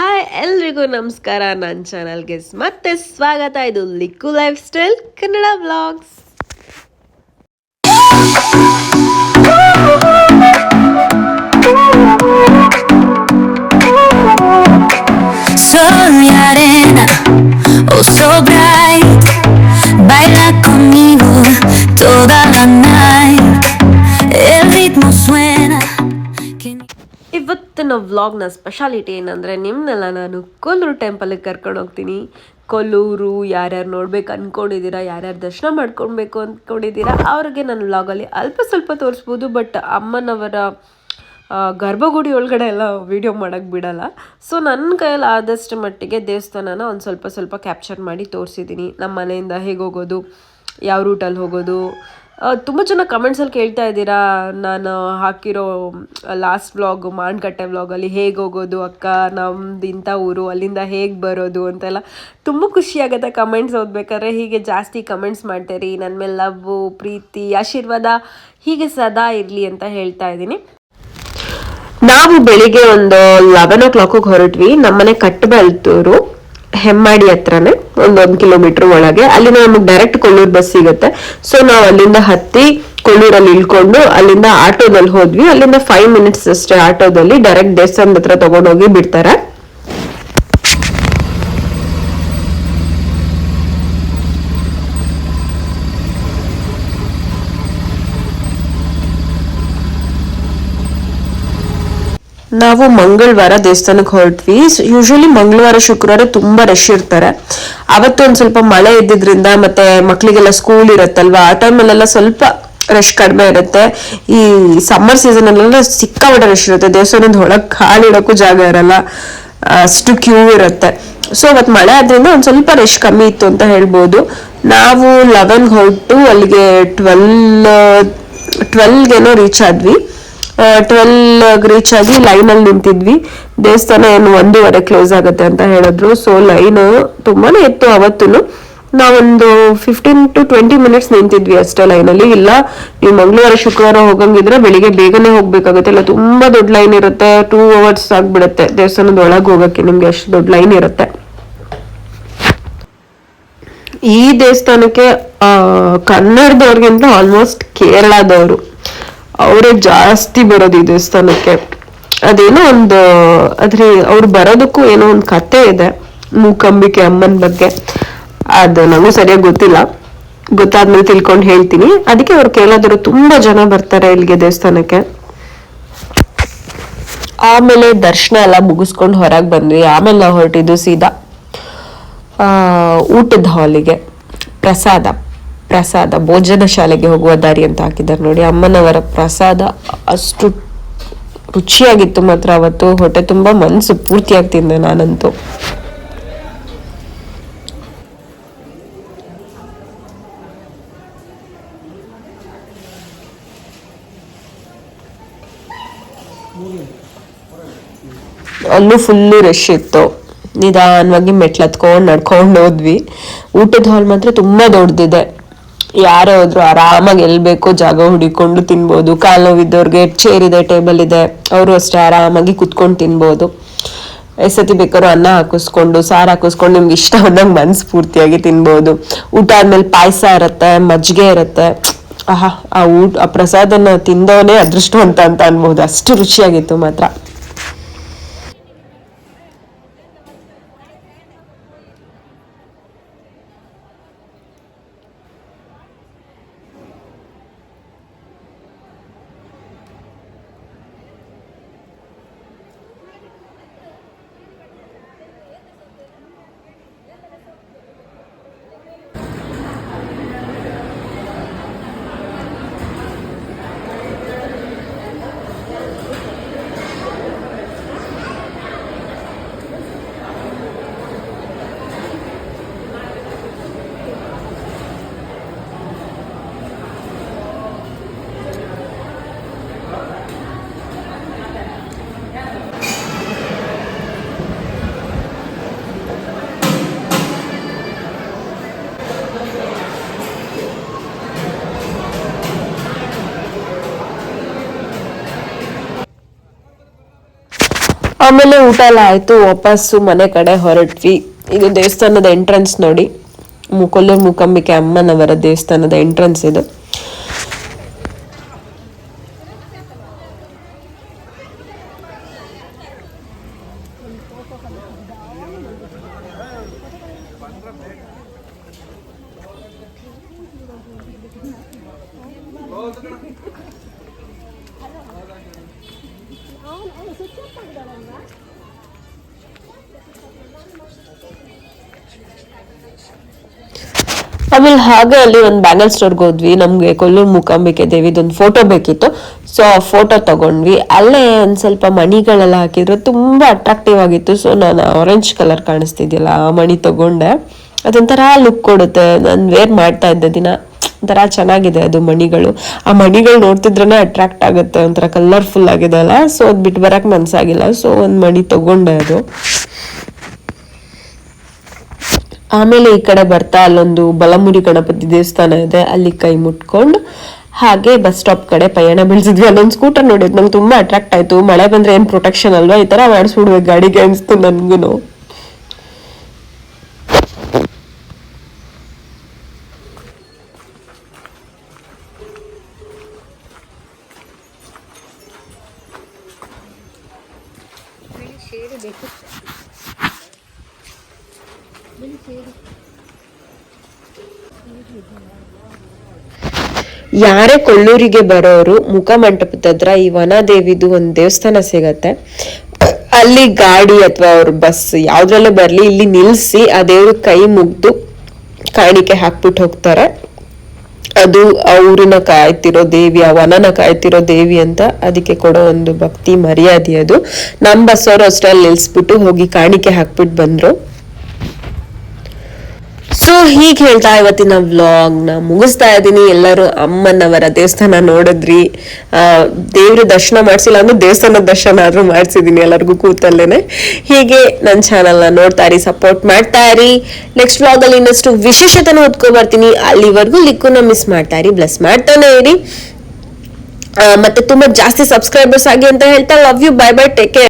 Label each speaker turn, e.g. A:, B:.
A: Hi ಎಲ್ರಿಗೂ ನಮಸ್ಕಾರ. ನನ್ನ ಚಾನಲ್ಗೆ ಮತ್ತೆ ಸ್ವಾಗತ. ಇದು Likku lifestyle Kannada blogs
B: Sol
A: ಇವತ್ತಿನ ವ್ಲಾಗ್ನ ಸ್ಪೆಷಾಲಿಟಿ ಏನಂದರೆ ನಿಮ್ಮನ್ನೆಲ್ಲ ನಾನು ಕೊಲ್ಲೂರು ಟೆಂಪಲಿಗೆ ಕರ್ಕೊಂಡು ಹೋಗ್ತೀನಿ. ಕೊಲ್ಲೂರು ಯಾರ್ಯಾರು ನೋಡ್ಬೇಕು ಅಂದ್ಕೊಂಡಿದ್ದೀರಾ ಯಾರ್ಯಾರು ದರ್ಶನ ಮಾಡ್ಕೊಳ್ಬೇಕು ಅಂದ್ಕೊಂಡಿದ್ದೀರಾ ಅವ್ರಿಗೆ ನನ್ನ ವ್ಲಾಗಲ್ಲಿ ಅಲ್ಪ ಸ್ವಲ್ಪ ತೋರಿಸ್ಬೋದು ಬಟ್ ಅಮ್ಮನವರ ಗರ್ಭಗುಡಿ ಒಳಗಡೆ ಎಲ್ಲ ವೀಡಿಯೋ ಮಾಡೋಕ್ಕೆ ಬಿಡಲ್ಲ. ಸೊ ನನ್ನ ಕೈಯಲ್ಲಿ ಆದಷ್ಟು ಮಟ್ಟಿಗೆ ದೇವಸ್ಥಾನನ ಒಂದು ಸ್ವಲ್ಪ ಸ್ವಲ್ಪ ಕ್ಯಾಪ್ಚರ್ ಮಾಡಿ ತೋರಿಸಿದ್ದೀನಿ ನಮ್ಮ ಮನೆಯಿಂದ ಹೇಗೆ ಹೋಗೋದು, ಯಾವ ರೂಟಲ್ಲಿ ಹೋಗೋದು ತುಂಬ ಜನ ಕಮೆಂಟ್ಸಲ್ಲಿ ಕೇಳ್ತಾ ಇದ್ದೀರಾ? ನಾನು ಹಾಕಿರೋ ಲಾಸ್ಟ್ ವ್ಲಾಗು ಮಾನ್ಕಟ್ಟೆ ವ್ಲಾಗಲ್ಲಿ ಹೇಗೆ ಹೋಗೋದು ಅಕ್ಕ? ನಮ್ದು ಇಂಥ ಊರು, ಅಲ್ಲಿಂದ ಹೇಗೆ ಬರೋದು ಅಂತೆಲ್ಲ ತುಂಬ ಖುಷಿ ಆಗುತ್ತೆ ಕಮೆಂಟ್ಸ್ ಓದ್ಬೇಕಾದ್ರೆ. ಹೀಗೆ ಜಾಸ್ತಿ ಕಮೆಂಟ್ಸ್ ಮಾಡ್ತೀರಿ. ನನ್ನ ಮೇಲೆ ಲವ್ವು ಪ್ರೀತಿ, ಆಶೀರ್ವಾದ ಹೀಗೆ ಸದಾ ಇರಲಿ ಅಂತ ಹೇಳ್ತಾ ಇದ್ದೀನಿ. ನಾವು ಬೆಳಿಗ್ಗೆ ಒಂದು ಲೆವೆನ್ ಓ ಕ್ಲಾಕಿಗೆ ಹೊರಟ್ವಿ. ನಮ್ಮನೆ ಕಟ್ಟಬಲ್ತೂರು ಹೆಮ್ಮಾಡಿ ಹತ್ರನೇ. ಒಂದೊಂದು ಕಿಲೋಮೀಟರ್ ಒಳಗೆ. ಅಲ್ಲಿಂದ ನಮಗೆ ಡೈರೆಕ್ಟ್ ಕೊಲ್ಲೂರ್ ಬಸ್ ಸಿಗುತ್ತೆ. ಸೊ ನಾವು ಅಲ್ಲಿಂದ ಹತ್ತಿ ಕೊಲ್ಲೂರಲ್ಲಿ ಇಳ್ಕೊಂಡು ಅಲ್ಲಿಂದ ಆಟೋದಲ್ಲಿ ಹೋದ್ವಿ. ಅಲ್ಲಿಂದ ಫೈವ್ ಮಿನಿಟ್ಸ್ ಅಷ್ಟೇ ಆಟೋದಲ್ಲಿ ಡೈರೆಕ್ಟ್ ದೇವಸ್ಥಾನದ ಹತ್ರ ತಗೊಂಡೋಗಿ ಬಿಡ್ತಾರೆ. ನಾವು ಮಂಗಳವಾರ ದೇವಸ್ಥಾನಕ್ಕೆ ಹೊರಟ್ವಿ. ಯೂಶಲಿ ಮಂಗಳವಾರ, ಶುಕ್ರವಾರ ತುಂಬಾ ರಶ್ ಇರ್ತಾರೆ. ಅವತ್ತು ಒಂದ್ ಸ್ವಲ್ಪ ಮಳೆ ಇದ್ದಿದ್ರಿಂದ ಮತ್ತೆ ಮಕ್ಳಿಗೆಲ್ಲ ಸ್ಕೂಲ್ ಇರತ್ತಲ್ವಾ, ಆ ಟೈಮಲ್ಲೆಲ್ಲ ಸ್ವಲ್ಪ ರಶ್ ಕಡಿಮೆ ಇರುತ್ತೆ. ಈ ಸಮ್ಮರ್ ಸೀಸನ್ ಅಲ್ಲೆಲ್ಲ ಸಿಕ್ಕಾಪಟ್ಟೆ ರಶ್ ಇರುತ್ತೆ. ದೇವಸ್ಥಾನದ ಒಳಗ್ ಇಡೋಕು ಜಾಗ ಇರಲ್ಲ. ಅಷ್ಟು ಕ್ಯೂ ಇರುತ್ತೆ. ಸೊ ಅವತ್ತು ಮಳೆ ಆದ್ರಿಂದ ಒಂದ್ ಸ್ವಲ್ಪ ರಶ್ ಕಮ್ಮಿ ಇತ್ತು ಅಂತ ಹೇಳ್ಬೋದು. ನಾವು ಲೆವೆನ್ ಹೊರಟು ಅಲ್ಲಿಗೆ ಟ್ವೆಲ್ ಟ್ವೆಲ್ಗೆನೋ ರೀಚ್ ಆದ್ವಿ. ಟ್ವೆಲ್ ರೀಚ್ ಆಗಿ ಲೈನಲ್ಲಿ ನಿಂತಿದ್ವಿ. ದೇವಸ್ಥಾನ ಏನು ಒಂದೂವರೆ ಕ್ಲೋಸ್ ಆಗುತ್ತೆ ಅಂತ ಹೇಳಿದ್ರು. ಸೊ ಲೈನ್ ತುಂಬಾನೇ ಇತ್ತು ಅವತ್ತು ನಾವೊಂದು ಫಿಫ್ಟೀನ್ ಟು ಟ್ವೆಂಟಿ ಮಿನಿಟ್ಸ್ ನಿಂತಿದ್ವಿ ಅಷ್ಟೇ ಲೈನಲ್ಲಿ ಇಲ್ಲ, ನೀವು ಮಂಗಳವಾರ, ಶುಕ್ರವಾರ ಹೋಗಂಗಿದ್ರೆ ಬೆಳಿಗ್ಗೆ ಬೇಗನೆ ಹೋಗ್ಬೇಕಾಗುತ್ತೆ. ಇಲ್ಲ, ತುಂಬಾ ದೊಡ್ಡ ಲೈನ್ ಇರುತ್ತೆ. ಟೂ ಅವರ್ಸ್ ಆಗ್ಬಿಡುತ್ತೆ ದೇವಸ್ಥಾನದ ಒಳಗೆ ಹೋಗಕ್ಕೆ. ನಿಮ್ಗೆ ಅಷ್ಟು ದೊಡ್ಡ ಲೈನ್ ಇರುತ್ತೆ. ಈ ದೇವಸ್ಥಾನಕ್ಕೆ ಕನ್ನಡದವ್ರಿಗಿಂತ ಆಲ್ಮೋಸ್ಟ್ ಕೇರಳದವರು. ಅವರೇ ಜಾಸ್ತಿ ಬರೋದು ಈ ದೇವಸ್ಥಾನಕ್ಕೆ. ಅದೇನೋ ಒಂದು ಅದ್ರ ಅವ್ರು ಬರೋದಕ್ಕೂ ಏನೋ ಒಂದು ಕತೆ ಇದೆ, ಮೂಕಂಬಿಕೆ ಅಮ್ಮನ ಬಗ್ಗೆ. ಅದು ನಮಗೂ ಸರಿಯಾಗಿ ಗೊತ್ತಿಲ್ಲ. ಗೊತ್ತಾದ್ಮೇಲೆ ತಿಳ್ಕೊಂಡು ಹೇಳ್ತೀನಿ. ಅದಕ್ಕೆ ಅವ್ರು ಕೇಳೋದ್ರು ತುಂಬಾ ಜನ ಬರ್ತಾರೆ ಇಲ್ಲಿಗೆ ದೇವಸ್ಥಾನಕ್ಕೆ. ಆಮೇಲೆ ದರ್ಶನ ಎಲ್ಲ ಮುಗಿಸ್ಕೊಂಡು ಹೊರಗೆ ಬಂದ್ವಿ. ಆಮೇಲೆ ನಾವು ಹೊರಟಿದ್ದು ಸೀದಾ ಊಟದ ಹಾಲಿಗೆ ಪ್ರಸಾದ. ಪ್ರಸಾದ, ಭೋಜನ ಶಾಲೆಗೆ ಹೋಗುವ ದಾರಿ ಅಂತ ಹಾಕಿದ್ದಾರೆ ನೋಡಿ. ಅಮ್ಮನವರ ಪ್ರಸಾದ ಅಷ್ಟು ರುಚಿಯಾಗಿತ್ತು ಮಾತ್ರ. ಅವತ್ತು ಹೊಟ್ಟೆ ತುಂಬಾ ಮನಸ್ಸು ಪೂರ್ತಿಯಾಗಿ ತಿಂದೆ ನಾನಂತೂ. ಅಲ್ಲೂ ಫುಲ್ಲು ರಶ್ ಇತ್ತು. ನಿಧಾನವಾಗಿ ಮೆಟ್ಲು ಹತ್ಕೊಂಡು ನಡ್ಕೊಂಡು ಹೋದ್ವಿ. ಊಟದ ಹಾಲ್ ಮಾತ್ರ ತುಂಬಾ ದೊಡ್ಡದಿದೆ. ಯಾರೇ ಹೋದ್ರು ಆರಾಮಾಗಿ ಎಲ್ಲಿ ಬೇಕೋ ಜಾಗ ಹುಡಿಕೊಂಡು ತಿನ್ಬೋದು, ಕಾಲು ನೋವಿದ್ದವ್ರಿಗೆ ಚೇರ್ ಇದೆ ಟೇಬಲ್ ಇದೆ, ಅವರು ಅಷ್ಟೇ ಆರಾಮಾಗಿ ಕುತ್ಕೊಂಡು ತಿನ್ಬೋದು. ಎಸತಿ ಸತಿ ಬೇಕಾದ್ರೂ ಅನ್ನ ಹಾಕಿಸ್ಕೊಂಡು, ಸಾರು ಹಾಕಿಸ್ಕೊಂಡು ನಿಮ್ಗೆ ಇಷ್ಟ ಬಂದಂಗೆ ಮನ್ಸು ಪೂರ್ತಿಯಾಗಿ ತಿನ್ಬೋದು. ಊಟ ಆದ್ಮೇಲೆ ಪಾಯಸ ಇರುತ್ತೆ, ಮಜ್ಜಿಗೆ ಇರುತ್ತೆ. ಆಹಾ, ಆ ಊಟ, ಆ ಪ್ರಸಾದನ ತಿಂದವನೇ ಅದೃಷ್ಟವಂತ ಅಂತ ಅನ್ಬೋದು. ಅಷ್ಟು ರುಚಿಯಾಗಿತ್ತು ಮಾತ್ರ. ಆಮೇಲೆ ಊಟ ಎಲ್ಲ ಆಯ್ತು, ವಾಪಸ್ಸು ಮನೆ ಕಡೆ ಹೊರಟ್ವಿ. ಇದು ದೇವಸ್ಥಾನದ ಎಂಟ್ರೆನ್ಸ್ ನೋಡಿ. ಮು- ಕೊಲ್ಲೂರು ಮೂಕಾಂಬಿಕೆ ಅಮ್ಮನವರ ದೇವಸ್ಥಾನದ ಎಂಟ್ರೆನ್ಸ್ ಇದು. ಆಮೇಲೆ ಹಾಗೆ ಅಲ್ಲಿ ಒಂದು ಬ್ಯಾಂಗಲ್ ಸ್ಟೋರ್ಗೆ ಹೋದ್ವಿ. ನಮಗೆ ಕೊಲ್ಲೂರು ಮೂಕಾಂಬಿಕೆ ದೇವಿದೊಂದು ಫೋಟೋ ಬೇಕಿತ್ತು. ಸೊ ಆ ಫೋಟೋ ತಗೊಂಡ್ವಿ. ಅಲ್ಲೇ ಒಂದು ಸ್ವಲ್ಪ ಮಣಿಗಳೆಲ್ಲ ಹಾಕಿದ್ರು. ತುಂಬಾ ಅಟ್ರಾಕ್ಟಿವ್ ಆಗಿತ್ತು. ಸೊ ನಾನು ಆರೆಂಜ್ ಕಲರ್ ಕಾಣಿಸ್ತಿದ್ಯಲ್ಲ, ಆ ಮಣಿ ತಗೊಂಡೆ. ಅದೊಂಥರ ಲುಕ್ ಕೊಡುತ್ತೆ. ನಾನು ವೇರ್ ಮಾಡ್ತಾ ಇದ್ದೆ ದಿನ. ಒಂಥರ ಚೆನ್ನಾಗಿದೆ ಅದು ಮಣಿಗಳು. ಆ ಮಣಿಗಳು ನೋಡ್ತಿದ್ರೇನೆ ಅಟ್ರಾಕ್ಟ್ ಆಗುತ್ತೆ, ಒಂಥರ ಕಲರ್ಫುಲ್ ಆಗಿದೆ ಅಲ್ಲ? ಸೊ ಅದು ಬಿಟ್ಟು ಬರಕ್ಕೆ ಮನ್ಸಾಗಿಲ್ಲ. ಸೊ ಒಂದು ಮಣಿ ತಗೊಂಡೆ ಅದು. ಆಮೇಲೆ ಈ ಕಡೆ ಬರ್ತಾ ಅಲ್ಲೊಂದು ಬಲಮುರಿ ಗಣಪತಿ ದೇವಸ್ಥಾನ ಇದೆ, ಅಲ್ಲಿ ಕೈ ಮುಟ್ಕೊಂಡು ಹಾಗೆ ಬಸ್ ಸ್ಟಾಪ್ ಕಡೆ ಪಯಣ ಬೆಳೆಸಿದ್ವಿ. ಅಲ್ಲೊಂದು ಸ್ಕೂಟರ್ ನೋಡಿದ್, ನಂಗೆ ತುಂಬಾ ಅಟ್ರಾಕ್ಟ್ ಆಯ್ತು. ಮಳೆ ಬಂದ್ರೆ ಏನ್ ಪ್ರೊಟೆಕ್ಷನ್ ಅಲ್ವಾ? ಈ ತರ ಮಾಡಿಸ್ಬಿಡ್ಬೇಕು ಗಾಡಿಗೆ ಅನ್ಸ್ತು ನನ್ಗೂನು ಯಾರೇ ಕೊಳ್ಳೂರಿಗೆ ಬರೋರು ಮುಖಮಂಟಪದ ಹತ್ರ ಈ ವನದೇವಿದು ಒಂದು ದೇವಸ್ಥಾನ ಸಿಗತ್ತೆ. ಅಲ್ಲಿ ಗಾಡಿ ಅಥವಾ ಅವ್ರ ಬಸ್ ಯಾವ್ದ್ರಲ್ಲೇ ಬರ್ಲಿ, ಇಲ್ಲಿ ನಿಲ್ಸಿ ಆ ದೇವ್ರ ಕೈ ಮುಗ್ದು ಕಾಣಿಕೆ ಹಾಕ್ಬಿಟ್ಟು ಹೋಗ್ತಾರೆ. ಅದು ಆ ಊರಿನ ಕಾಯ್ತಿರೋ ದೇವಿ, ಆ ವನನ ಕಾಯ್ತಿರೋ ದೇವಿ ಅಂತ ಅದಕ್ಕೆ ಕೊಡೋ ಒಂದು ಭಕ್ತಿ ಮರ್ಯಾದೆ ಅದು. ನಮ್ಮ ಬಸ್ಸವರು ಅಷ್ಟೇ ಅಲ್ಲಿ ನಿಲ್ಸ್ಬಿಟ್ಟು ಹೋಗಿ ಕಾಣಿಕೆ ಹಾಕ್ಬಿಟ್ಟು ಬಂದ್ರು. ಸೊ, ಹೀಗೆ ಹೇಳ್ತಾ ಇವತ್ತಿನ ವ್ಲಾಗ್ನ ಮುಗಿಸ್ತಾ ಇದ್ದೀನಿ. ಎಲ್ಲರೂ ಅಮ್ಮನವರ ದೇವಸ್ಥಾನ ನೋಡಿದ್ರಿ. ಆ, ದೇವ್ರ ದರ್ಶನ ಮಾಡಿಸಿಲ್ಲ ಅಂದ್ರೆ ದೇವಸ್ಥಾನ ದರ್ಶನ ಆದ್ರೂ ಮಾಡಿಸಿದೀನಿ ಎಲ್ಲರಿಗೂ ಕೂತಲ್ಲೇನೆ. ಹೀಗೆ ನನ್ನ ಚಾನಲ್ನ ನೋಡ್ತಾ ಇರಿ ಸಪೋರ್ಟ್ ಮಾಡ್ತಾ ಇರಿ. ನೆಕ್ಸ್ಟ್ ವ್ಲಾಗ್ ಅಲ್ಲಿ ಇನ್ನಷ್ಟು ವಿಶೇಷತೆನ ಓದ್ಕೊ ಬರ್ತೀನಿ. ಅಲ್ಲಿವರೆಗೂ ಲಿಕ್ಕುನ ಮಿಸ್ ಮಾಡ್ತಾ ಇರಿ ಬ್ಲೆಸ್ ಮಾಡ್ತಾನೆ ಇರಿ. ಮತ್ತೆ ತುಂಬಾ ಜಾಸ್ತಿ ಸಬ್ಸ್ಕ್ರೈಬರ್ಸ್ ಆಗಿ ಅಂತ ಹೇಳ್ತಾ love you bye bye take care